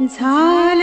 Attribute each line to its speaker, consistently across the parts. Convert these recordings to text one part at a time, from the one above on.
Speaker 1: झालं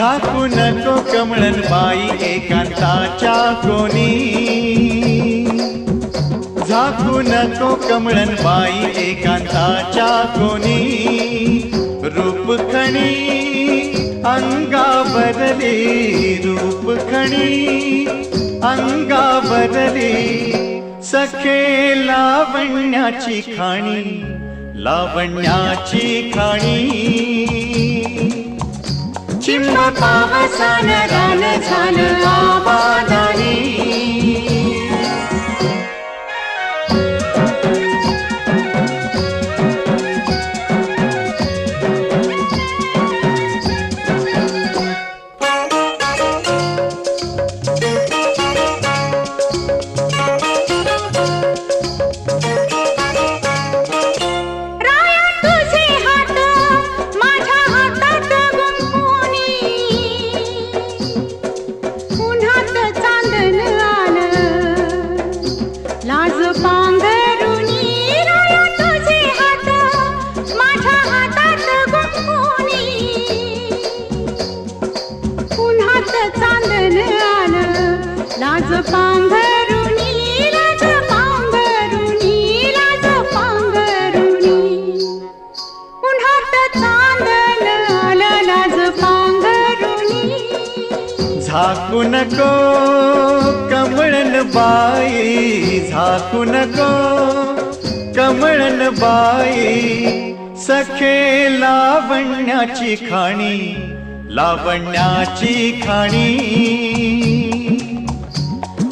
Speaker 1: झाकू
Speaker 2: नको कमळन बाई एकांताच्या कोणी. झाकू नको कमळन बाई एकांताच्या कोणी. रूप खणी अंगावरली रूप खणी अंगावरली सखे लावण्याची खाणी लावण्याची खाणी. चिंब पावसान रान झालं
Speaker 1: लाज पांघरुणी लाज पांघरुणी लाज पांघरुणी उन्हात तांदल आला लाज पांघरुणी
Speaker 2: झाकू नको कमळन बाई झाकू नको कमळन बाई. सखे लावण्याची खाणी लावण्याची खाणी.